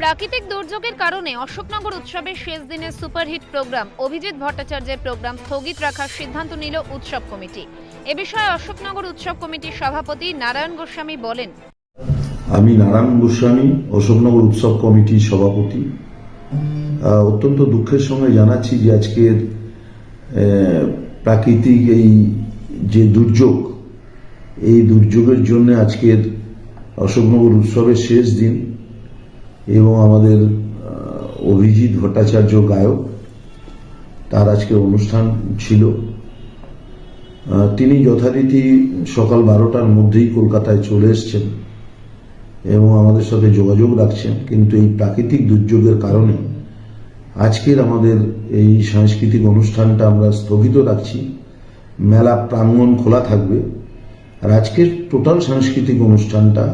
প্রাকৃতিক দুর্যোগের কারণে অশোকনগর উৎসবের শেষ দিনের সুপারহিট প্রোগ্রাম, অভিজিৎ ভট্টাচার্যের প্রোগ্রাম স্থগিত রাখার সিদ্ধান্ত নিল উৎসব কমিটি। এ বিষয়ে অশোকনগর উৎসব কমিটির সভাপতি নারায়ণ গোস্বামী বলেন, আমি নারায়ণ গোস্বামী, অশোকনগর উৎসব কমিটির সভাপতি। অত্যন্ত দুঃখের সঙ্গে জানাচ্ছি যে আজকের প্রাকৃতিক এই যে দুর্যোগ, এই দুর্যোগের জন্য আজকের অশোকনগর উৎসবের শেষ দিন। এবং আমাদের অভিজিৎ ভট্টাচার্য গায়ক, তার আজকে অনুষ্ঠান ছিল। তিনি যথারীতি সকাল বারোটার মধ্যেই কলকাতায় চলে এসছেন এবং আমাদের সাথে যোগাযোগ রাখছেন। কিন্তু এই প্রাকৃতিক দুর্যোগের কারণে আজকের আমাদের এই সাংস্কৃতিক অনুষ্ঠানটা আমরা স্থগিত রাখছি। মেলা প্রাঙ্গণ খোলা থাকবে। আর আজকের টোটাল সাংস্কৃতিক অনুষ্ঠানটা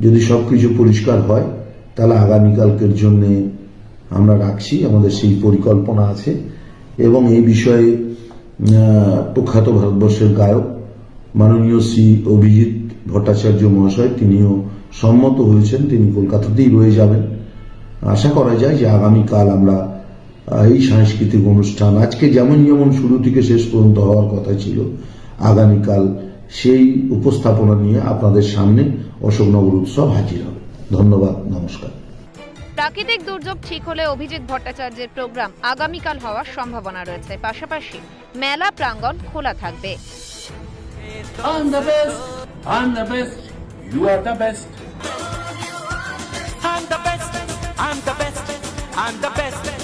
যদি সব কিছু পরিষ্কার হয় তাহলে আগামীকালকের জন্য আমরা রাখছি, আমাদের সেই পরিকল্পনা আছে। এবং এই বিষয়ে প্রখ্যাত ভারতবর্ষের গায়ক মাননীয় শ্রী অভিজিৎ ভট্টাচার্য মহাশয়, তিনিও সম্মত হয়েছেন, তিনি কলকাতাতেই রয়ে যাবেন। আশা করা যায় যে আগামীকাল আমরা এই সাংস্কৃতিক অনুষ্ঠান, আজকে যেমন যেমন শুরু থেকে শেষ পর্যন্ত হওয়ার কথা ছিল, আগামীকাল সেই উপস্থাপনা নিয়ে আপনাদের সামনে অশোকনগর উৎসব হাজির হবে। ধন্যবাদ নমস্কার প্রাকৃতিক দুর্যোগ ঠিক হলে অভিজিৎ ভট্টাচার্যের প্রোগ্রাম আগামীকাল হওয়ার সম্ভাবনা রয়েছে পাশাপাশি মেলা প্রাঙ্গণ খোলা থাকবে I'm the best. I'm the best. You are the best. I'm the best. I'm the best. I'm the best.